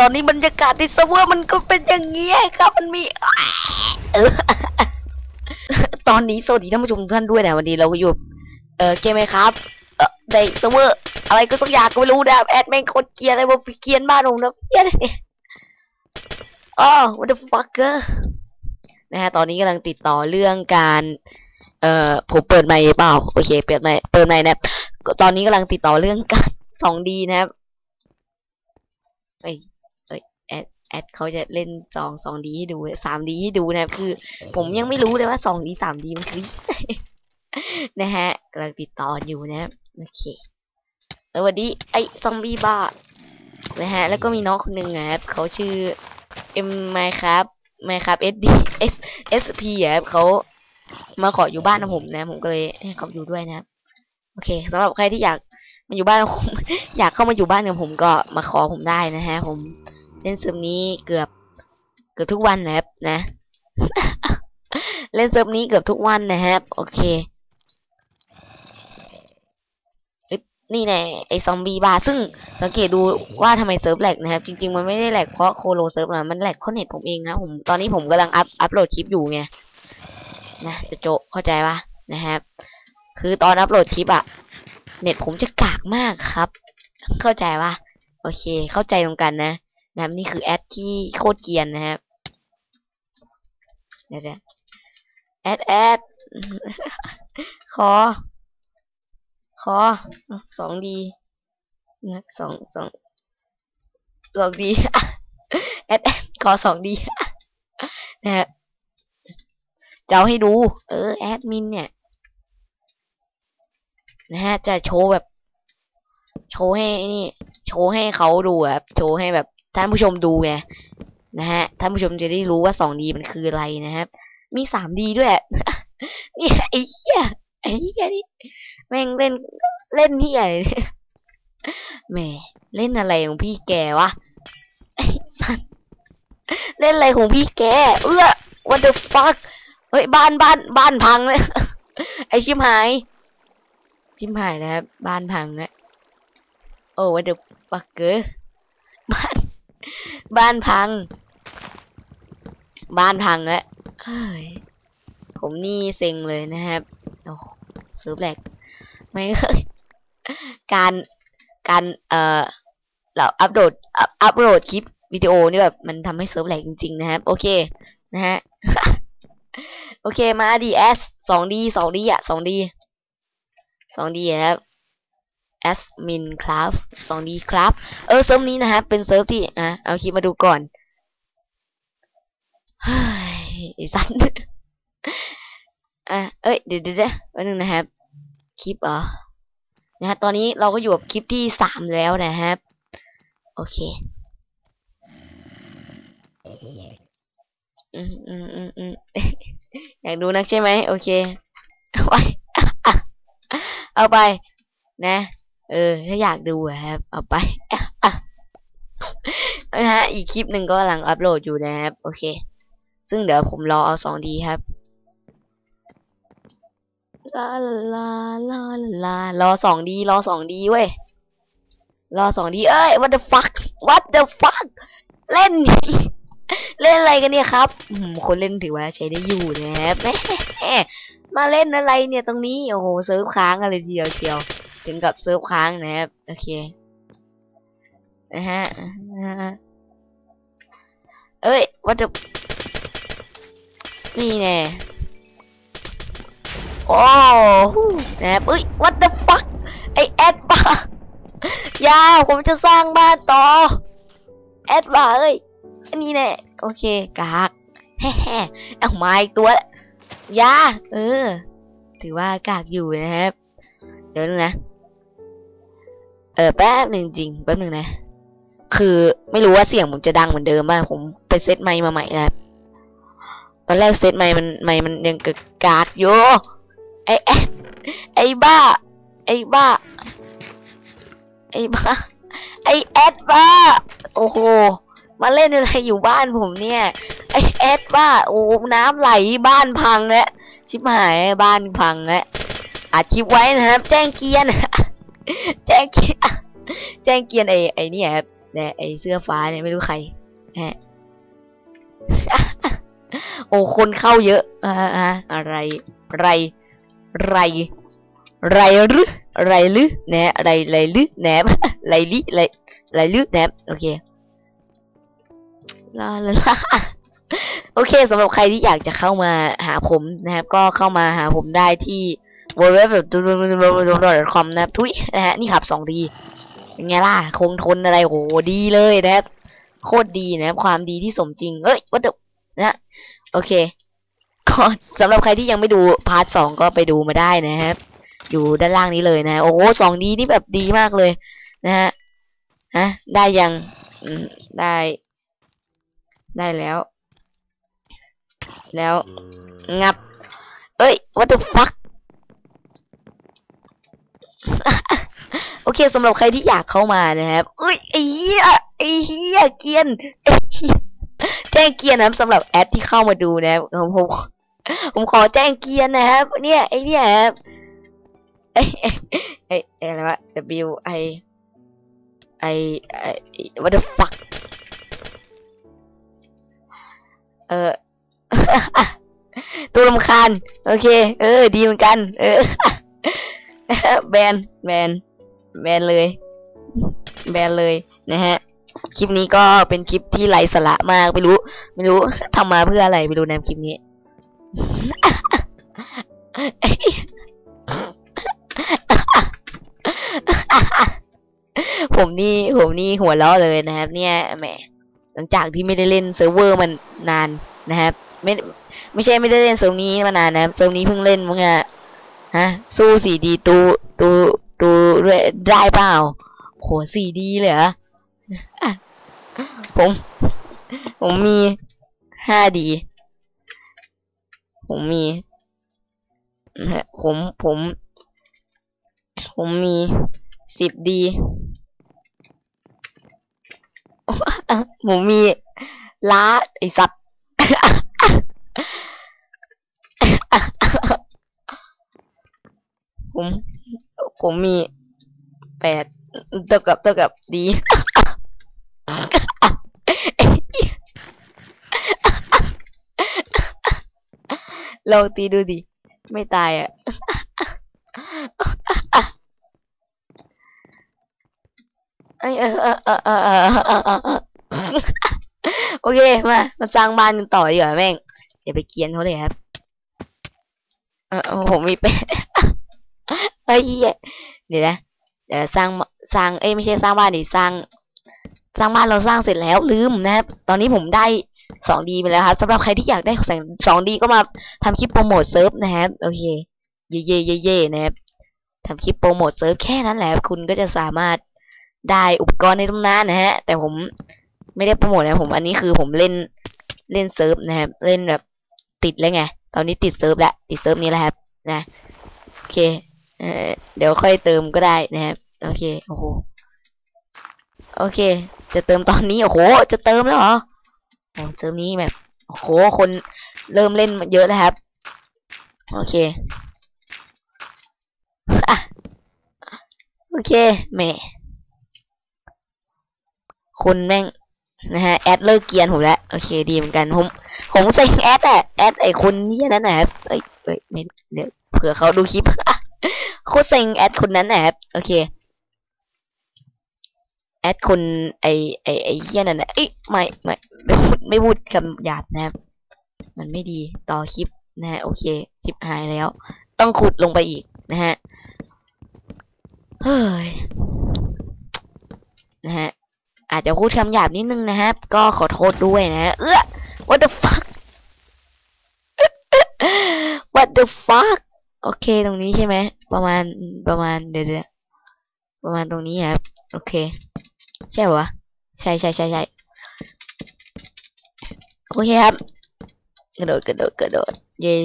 ตอนนี้บรรยากาศในเซิร์ฟเวอร์มันก็เป็นอย่างนี้ครับมันมีเออตอนนี้สวัสดีท่านผู้ชมทุกท่านด้วยนะวันนี้เราก็อยู่เออเกมไหมครับเออในเซิร์ฟเวอร์อะไรก็สักอย่างก็ไม่รู้นะแอดแม่งโคตรเกียนอะไรวะเกียนบ้านผมนะเกียนอะไรเนี่ยอ๋อ what the fucker นะฮะตอนนี้กำลังติดต่อเรื่องการเอ่อผมเปิดไมค์เปล่าโอเคเปิดไมค์เปิดไมค์นะตอนนี้กำลังติดต่อเรื่องการ 2D นะครับเอ้ยเอ้ย แอดแอดเขาจะเล่นสอง 2D ให้ดู 3D ให้ดูนะครับคือ ผมยังไม่รู้เลยว่า 2D 3D มันคือนะฮะกำลังติดต่ออยู่นะครับโอเคแล้ววันนี้ไอ้ซอมบี้บ้านะฮะแล้วก็มีน้องคนหนึ่งนะครับเขาชื่อ M Minecraft Minecraft SD S SP อะครับเขามาขออยู่บ้านกับผมนะ ผมก็เลยให้เขาอยู่ด้วยนะครับโอเคสำหรับใครที่อยากมาอยู่บ้านกับผมอยากเข้ามาอยู่บ้านกับผมก็มาขอผมได้นะฮะ ผม เล่นเซิร์ฟนี้เกือบเกือบทุกวันนะครับนะ เล่นเซิร์ฟนี้เกือบทุกวันนะครับ โอเคนี่แน่ไอซอมบี้บาร์ซึ่งสังเกตดูว่าทำไมเซิร์ฟแหลกนะครับ จริง ๆ มันไม่ได้แหลกเพราะโคโลเซิร์ฟนะมันแหลกเพราะเน็ตผมเองครับผมตอนนี้ผมกำลังอัพอัพโหลดคลิปอยู่ไงนะจะโจเข้าใจปะนะครับ คือตอนอัพโหลดคลิปอะเน็ตผมจะกากมากครับ เข้าใจปะโอเค เข้าใจตรงกันนะ นะครับนี่คือแอดที่โคตรเกียนนะครับเดี๋ยวแอดแอดขอ ขอสองดีนะสองสองสองดีแอดแอดขอสองดีนะฮะจะเอาให้ดู เออแอดมินเนี่ยนะฮะจะโชว์แบบ โชว์ให้นี่ โชว์ให้เขาดูแบบโชว์ให้แบบ ท่านผู้ชมดูไงนะฮะท่านผู้ชมจะได้รู้ว่าสองดีมันคืออะไรนะครับ มีสามดีด้วยนี่ไอ้เหี้ยไอ้เหี้ยนี่แม่งเล่นเล่นที่ไหนเนี่ยแหมเล่นอะไรของพี่แกวะไอ้สัสเล่นอะไรของพี่แก เอื้อ what the fuck เฮ้ยบ้านบ้านบ้านพังเลยไอชิมหาย ชิมหายนะครับ บ้านพังอะโอ้ what the fucker บ้าน บ้านพัง บ้านพังแล้วเฮ้ยผมนี่เซ็งเลยนะครับโอ้เซิร์ฟแหลกไม่เคยการการเอ่อเราอัปโหลดอัพอัปโหลดคลิปวิดีโอนี่แบบมันทำให้เซิร์ฟแหลกจริง ๆ นะครับ โอเคนะฮะโอเคมาดีเอสสองดีสองดีอะสองดีสองดีครับ แอสมินครับสองดีครับ เออเซิร์ฟนี้นะครับเป็นเซิร์ฟที่อะเอาคลิปมาดูก่อนเฮ้ยไอ้สันอะเอ้ยเดี๋ยวเดี๋ยวเดี๋ยวแป๊บนึงนะครับ คลิปเหรอนะฮะตอนนี้เราก็อยู่กับคลิปที่สามแล้วนะครับ โอเคอืมอืมอืมอืมอยากดูนักใช่ไหมโอเค เอาไป เอาไป นะ เออ ถ้าอยากดูครับ เอาไปนะฮะ อีกคลิปหนึ่งก็กำลังอัปโหลดอยู่นะครับ โอเค ซึ่งเดี๋ยวผมรอเอาสองดีครับลาลาลาลารอสองดีรอสองดีเว้ย รอสองดีเอ้ย what the fuck what the fuck เล่น เล่นอะไรกันเนี่ยครับอืมคนเล่นถือว่าใช้ได้อยู่นะครับแหมมาเล่นอะไรเนี่ยตรงนี้ โอ้โหเซิร์ฟค้างอะไรทีเดียวเชียว ถึงกับเซิร์ฟค้างนะครับ โอเคนะฮะเอ้ย what the นี่แน่โอ้นะครับเอ้ย what the fuck ไอแอดบ้ายาผมจะสร้างบ้านต่อ แอดบ้าเอ้ยอันนี้แน่โอเคกากแฮ่ๆเอามาอีกตัวละยาเออ ถือว่ากากอยู่นะครับ เดี๋ยวนึงนะ เออแป๊บหนึ่งจริงแป๊บหนึ่งนะ คือไม่รู้ว่าเสียงผมจะดังเหมือนเดิมป่ะผมไปเซตไมค์มาใหม่นะครับตอนแรกเซตไมค์มันไมค์มันยังกากอยู่ไอ้แอดไอ้บ้า ไอ้บ้า ไอ้บ้า ไอ้แอดบ้า โอ้โหมาเล่นอะไรอยู่บ้านผมเนี่ยไอ้แอดบ้าโอ้น้ำไหลบ้านพังแล้วชิบหายบ้านพังแล้วอัดคลิปไว้นะครับ แจ้งเกียร์ แจ้งเกียรแจ้งเกียรไอ้ไอ้นี่ครับแต่ไอเสื้อฟ้าเนี่ยไม่รู้ใครนะฮะโอ้คนเข้าเยอะอ่าอ่าอะไรไรไรไรหรือไรหรือแหนะไรไรหรือแหนบไรลิไรไรหรือแหนบโอเคลาลาลาโอเคสำหรับใครที่อยากจะเข้ามาหาผมนะครับ ก็เข้ามาหาผมได้ที่ w w w c o m นะครับทุยนะฮะนี่ขับสองดีเป็นไงล่ะคงทนอะไรโหดีเลยนะครับโคตรดีนะครับความดีที่สมจริงเอ้ยวัดนะโอเคก็สำหรับใครที่ยังไม่ดูพาร์ทสองก็ไปดูมาได้นะครับ อยู่ด้านล่างนี้เลยนะ โอ้โหสองดีนี่แบบดีมากเลยนะฮะฮะได้ยังได้ ได้แล้ว แล้วงับ เอ้ย what the fuck โอเคสำหรับใครที่อยากเข้ามานะครับเอ้ยไอ้เหี้ยไอ้เหี้ยเกียนแจ้งเกียร์นะครับสำหรับแอดที่เข้ามาดูนะครับผมผมผมขอแจ้งเกียร์นะครับ เนี่ยไอ้เนี่ยครับไอ้ไอ้อะไรวะ W I I I what the fuck เออตัวรำคาญ โอเค เออ ดีเหมือนกัน เออ แบนแบนแบนเลย แบนเลยนะฮะ คลิปนี้ก็เป็นคลิปที่ไร้สาระมากไม่รู้ ไม่รู้ทำมาเพื่ออะไรไม่รู้นคลิปนี้ผมนี่ผมนี่หัวเราะเลยนะครับ เนี่ยแหมหลังจากที่ไม่ได้เล่นเซิร์ฟเวอร์มันนานนะครับ ไม่ไม่ใช่ไม่ได้เล่นเซิร์ฟนี้มานานนะครับเซิร์ฟนี้เพิ่งเล่นเมั้งอ ฮะ สู้สี่ดีตูตูตูได้เปล่าโหสี่ดีเลยเหรอผม ผมมีห้าดี ผมมีนะฮะผมผม ผมมีสิบดี ผมมีล้าไอสัตว์ ผมผมมีแปดเท่ากับเท่ากับดีลองตีดูดิ ไม่ตายอะ โอเค มา มาสร้างบ้านกันต่อดีกว่าแม่ง อย่าไปเกียนเขาเลยครับ เออผมมีแปด เฮ้เหี้ยเดี๋ยวนะเดี๋ยวสร้างสร้างเอ้ยไม่ใช่สร้างบ้านดิสร้าง สร้างบ้านเราสร้างเสร็จแล้วลืมนะครับ ตอนนี้ผมได้สองดีไปแล้วครับสำหรับใครที่อยากได้สองดีก็มาทำคลิปโปรโมทเซิร์ฟนะครับโอเคเย่เย่เย่เย่นะครับทำคลิปโปรโมทเซิร์ฟแค่นั้นแหละคุณก็จะสามารถได้อุปกรณ์ในตำนานนะฮะ แต่ผมไม่ได้โปรโมทนะผมอันนี้คือผมเล่นเล่นเซิร์ฟนะครับเล่นแบบติดเลยไง ตอนนี้ติดเซิร์ฟแล้วติดเซิร์ฟนี้แล้วครับนะโอเค เดี๋ยวค่อยเติมก็ได้นะครับ โอเค โอ้โห โอเค จะเติมตอนนี้ โอ้โห จะเติมแล้วเหรออเติมนี้แบบ โอ้โห คนเริ่มเล่นเยอะแล้วครับ โอเค โอเค แม่คุณแม่งนะฮะ แอดเลิกเกียนผมแล้ว โอเค ดีเหมือนกัน ผม ผมใส่แอดอะแอดไอคนนี้นั่นนะครับเอ้ยเอ้ยไม่เดี๋ยวเผื่อเขาดูคลิป โคตรเซ็งแอดคนนั้นนะครับโอเคแอดคนไอไอไอเฮียนั่นนะเอ้ยไม่ไม่ไม่พูดไม่พูดคำหยาบนะครับ มันไม่ดีต่อคลิปนะฮะโอเคคลิปหายแล้ว ต้องขุดลงไปอีกนะฮะเฮ้ยนะฮะอาจจะพูดคำหยาบนิดนึงนะครับ ก็ขอโทษด้วยนะฮะเอื้อ what the fuck what the fuck โอเคตรงนี้ใช่ไหมประมาณประมาณเดี๋ยวประมาณตรงนี้ครับโอเค ใช่ปะวะใช่ใช่ใช่ใช่โอเคครับกระโดดกระโดดกระโดดเย่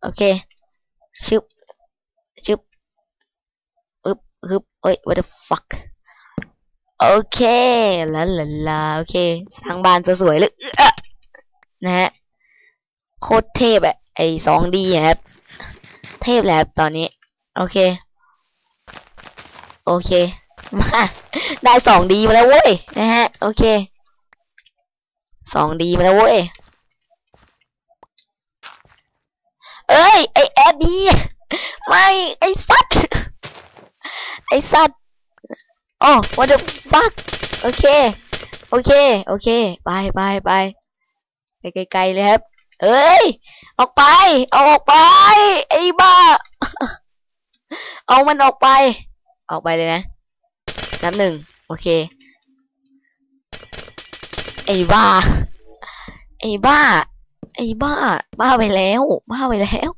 โอเคชึบชึบอึบอึบเอ้ย what the fuck โอเคลาลาลาโอเคสร้างบ้านสวยๆเลยนะฮะโคตรเทพอะไอสองดีครับ เทพและครับตอนนี้ โอเค โอเค มา ได้สองดีมาแล้วเว้ย นะฮะ โอเคสองดีมาแล้วเว้ย เอ้ย ไอแอดดีไม่ ไอสัตว์ ไอสัตว์อ๋อ what the fuck โอเค โอเค โอเค ไปไปไปไปไกลๆเลยครับ เอ้ย ออกไปเอาออกไป ไอ้บ้า เอามันออกไป ออกไปเลยนะนับหนึ่งโอเค ไอ้บ้า ไอ้บ้า ไอ้บ้า บ้าไปแล้ว บ้าไปแล้ว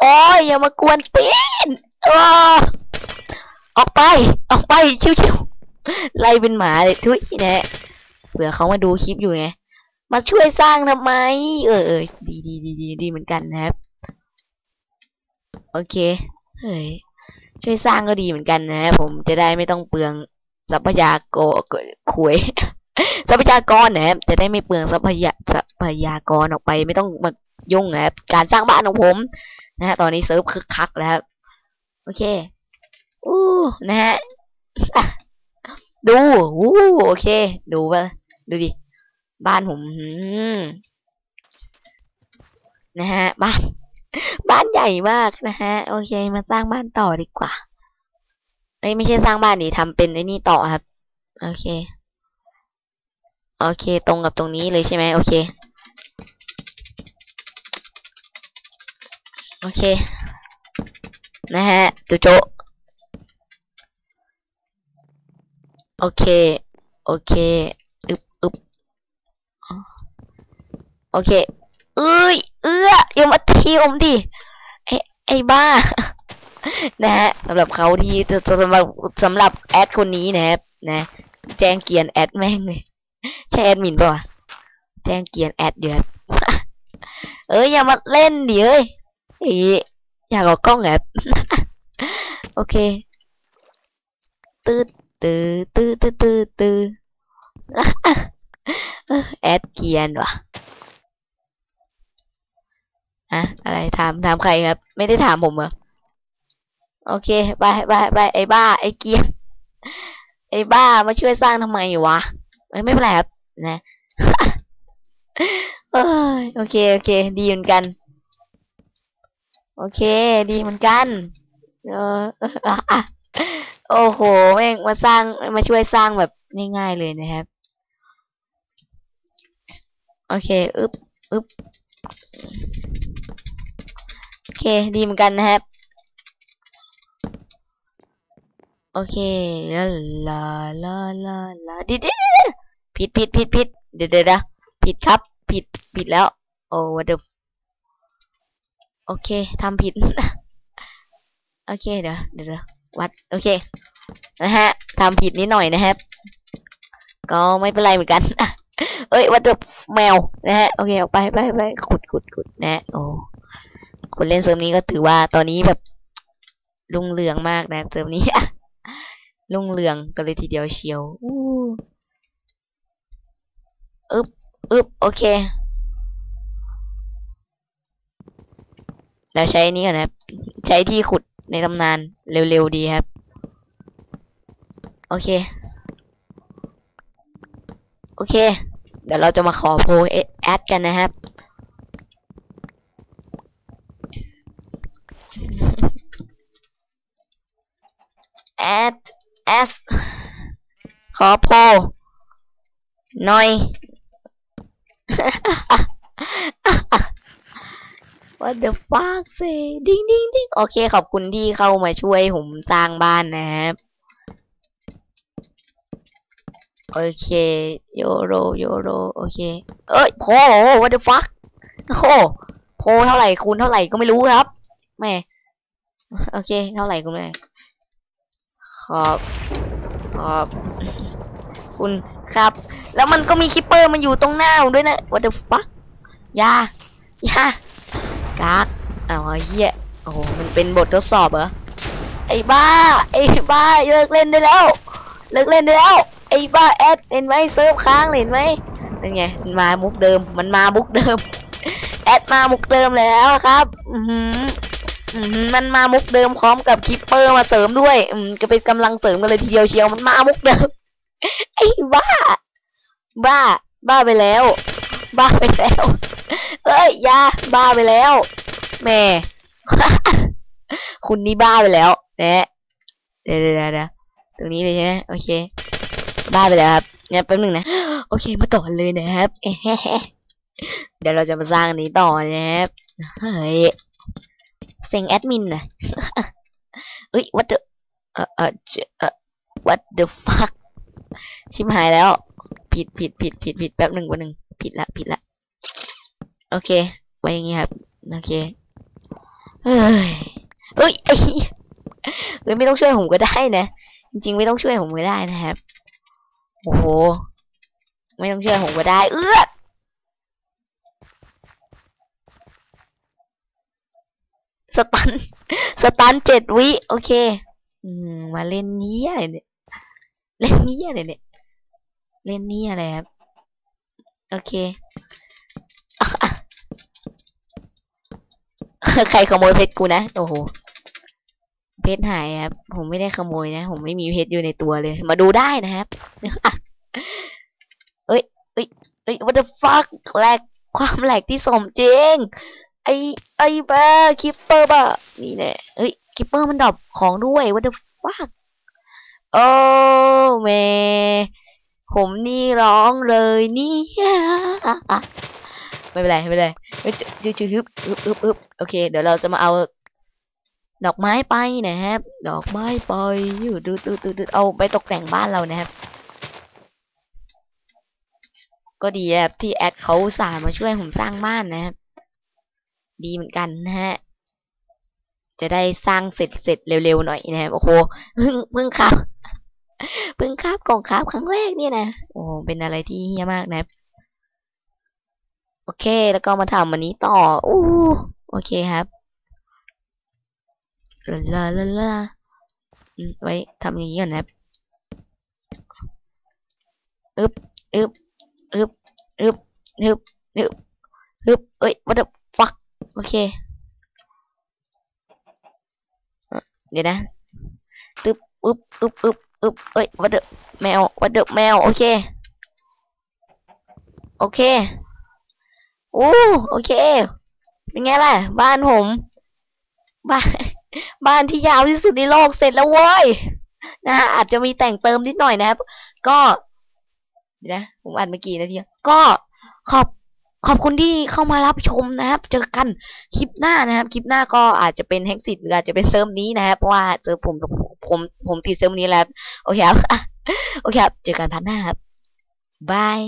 โอ้ยอย่ามากวนตีนออออกไป ออกไปชิวๆไล่เป็นหมาเลยทุยนะเผื่อเขามาดูคลิปอยู่ไง มาช่วยสร้างทำไม เออเออดีดีดีดีดีเหมือนกันนะครับ โอเค เฮ้ย ช่วยสร้างก็ดีเหมือนกันนะผมจะได้ไม่ต้องเปลืองทรัพยากรคุยทรัพยากรนะครับจะได้ไม่เปลืองทรัพยาทรัพยากรออกไปไม่ต้องมายุ่งนะครับการสร้างบ้านของผมนะฮะตอนนี้เซิร์ฟคึกคักแล้วครับโอเคอู้นะฮะอะดูอู้โอเค ดูไปดูดิ บ้านผมนะฮะ บ้าน บ้านใหญ่มากนะฮะ โอเค มาสร้างบ้านต่อดีกว่าเอ้ยไม่ใช่สร้างบ้านดิทำเป็นไอ้นี่ต่อครับ โอเค โอเค ตรงกับตรงนี้เลยใช่ไหมโอเค โอเค นะฮะจุโจโอเค โอเค อึบอึบ โอเค เอ้ย เอื้ออย่ามาทีผมดิไอไอบ้า นะฮะสำหรับเขาที่สำหรับสำหรับแอดคนนี้นะครับนะ แจ้งเกียนแอดแม่งเลยใช่แอดมินป่ะแจ้งเกียนแอดเดือดเอ้ยอย่ามาเล่นดิเอ้ยอีอยากออกกล้องแอบโอเคตืดตืดตืดตืดตืดแอดเกียนวะ อะอะไรถามถามใครครับ ไม่ได้ถามผมเหรอโอเคไปไปไปไอ้บ้า ไอ้เกียนไอ้บ้ามาช่วยสร้างทำไมวะไม่ไม่เป็นไรครับนะเอ้โอเคโอเค ดีเหมือนกัน โอเค ดีเหมือนกัน เออโอ้โหแม่งมาสร้างมาช่วยสร้างแบบง่ายๆเลยนะครับ โอเค อึบอึบ เค ดีเหมือนกันนะครับ โอเคลาลาลาลาลาดิดิผิดผิดผิดผิดเดี๋ยวเดี๋ยวผิดครับ ผิดผิดแล้ว โอ้ what the โอเคทำผิด โอเคเดี๋ยวเดี๋ยววัด โอเคนะฮะทำผิดนิดหน่อยนะครับ ก็ไม่เป็นไรเหมือนกัน เอ้ยวัดเดแมวนะฮะ โอเคออกไปไปไปขุดขุดขุดนะ โอ้ คนเล่นเซิร์ฟนี้ก็ถือว่าตอนนี้แบบรุ่งเรืองมากนะเซิร์ฟนี้รุ่งเรืองกันเลยทีเดียวเชียวอู้อึบอึบโอเคแล้วใช้นี้ก่อนนะครับ ใช้ที่ขุดในตำนานเร็วๆดีครับ โอเค โอเค เดี๋ยวเราจะมาขอโพแอดกันนะครับ แอดแอสขอโพหน่อย What the fuck say ดิ้งดิ้งดิ้งโอเค ขอบคุณที่เข้ามาช่วยผมสร้างบ้านนะครับ โอเค โยโร โยโร โอเค เอ้ยโพ what the fuck โอ้โพเท่าไหร่คูณเท่าไหร่ก็ไม่รู้ครับแม่โอเค เท่าไหร่ก็ไม่ได้ อบขอบคุณครับ แล้วมันก็มีคิปเปอร์มันอยู่ตรงหน้าผมด้วยนะ what the fuck ยายากากอ้าวเฮียโอ้โหมันเป็นบททดสอบเหรอไอ้บ้าไอ้บ้าเลิกเล่นได้แล้วเลิกเล่นได้แล้วไอ้บ้าแอดเห็นไหมเซิร์ฟค้างเห็นไหมนั่นไงมันมามุกเดิมมันมามุกเดิมแอดมามุกเดิมแล้วครับ อื มันมามุกเดิมพร้อมกับคิปเปอร์มาเสริมด้วย อืมก็เป็นกำลังเสริมกันเลยทีเดียวเชียวมันมามุกเดิมไอ้บ้า บ้า บ้าไปแล้ว บ้าไปแล้วเอ้ยยาบ้าไปแล้วแม่คุณนี่บ้าไปแล้วนะเดี๋ยวเดี๋ยวเดะตรงนี้เลยใช่ไหมโอเค บ้าไปแล้วครับเนี่ยแป๊บหนึงนะโอเคมาต่อเลยนะครับเดี๋ยวเราจะมาสร้างอันนี้ต่อนะครับเฮ้ย เซ็งแอดมินนะเอ้ย what the เอ่อเอ่อเอ่อ what the fuck ชิบหายแล้ว ผิดผิดผิดผิดผิดแป๊บหนึ่งแป๊บหนึ่งผิดละผิดละโอเค ไว้อย่างงี้ครับ โอเคเฮ้ยเอ้ยเอ้ยไม่ต้องช่วยผมก็ได้นะ จริง ๆ ไม่ต้องช่วยผมก็ได้นะครับ โอ้โห ไม่ต้องช่วยผมก็ได้ เอื้อ สตัน สตันเจ็ดวิ โอเค อืม มาเล่นเนี้ยอะไรเนี่ย เล่นเนี้ยอะไรเนี่ย เล่นเนี้ยอะไรครับ โอเค ใครขโมยเพชรกูนะ โอ้โห เพชรหายครับ ผมไม่ได้ขโมยนะ ผมไม่มีเพชรอยู่ในตัวเลย มาดูได้นะครับเอ้ยเอ้ยเอ้ย what the fuck แหลกความแหลกที่สมจริง ไอไอบ้าคิปเปอร์บ้านี่แน่เอ้ยคิปเปอร์มันดรอปของด้วย what the fuck โอ้แม่ผมนี่ร้องเลยนี่ไม่เป็นไรไม่เป็นไรจืดจืดฮึบฮึบฮึบฮึบโอเค เดี๋ยวเราจะมาเอาดอกไม้ไปนะครับ ดอกไม้ไปอยืดตืดตืดตืดเอาไปตกแต่งบ้านเรานะครับ ก็ดีครับที่แอดเขาสาห์มาช่วยผมสร้างบ้านนะครับ ดีเหมือนกันนะฮะ จะได้สร้างเสร็จเสร็จเร็วๆหน่อยนะครับโอ้โหเพิ่งเพิ่งครับเพิ่งคาบกล่องคาบครั้งแรกเนี่ยนะโอ้เป็นอะไรที่เฮี้ยมากนะครับโอเค แล้วก็มาทำอันนี้ต่ออู้โอเคครับลาลาลาลาไว้ทำอย่างนี้ก่อนนะครับอึบอึบอึบอึบอึบอึบอึบเอ้ย what the fuck โอเค เดี๋ยวนะตึ๊บอึบอึบอึบอึบเอ้ย what the แมว what the แมว โอเค โอเคโอ้โอเค เป็นไงล่ะ บ้านผม บ้าน บ้านที่ยาวที่สุดในโลกเสร็จแล้วเว้ย นะฮะ อาจจะมีแต่งเติมนิดหน่อยนะครับ ก็เดี๋ยนะผมอ่านเมื่อกี้นาทีก็ขอบ ขอบคุณที่เข้ามารับชมนะครับ เจอกันคลิปหน้านะครับ คลิปหน้าก็อาจจะเป็นแฮกซิตหรืออาจจะเป็นเซิร์ฟนี้นะครับเพราะว่าเซิร์ฟผมผมผมติดเซิร์ฟนี้แล้วโอเคครับโอเคครับเจอกันพันหน้าครับบาย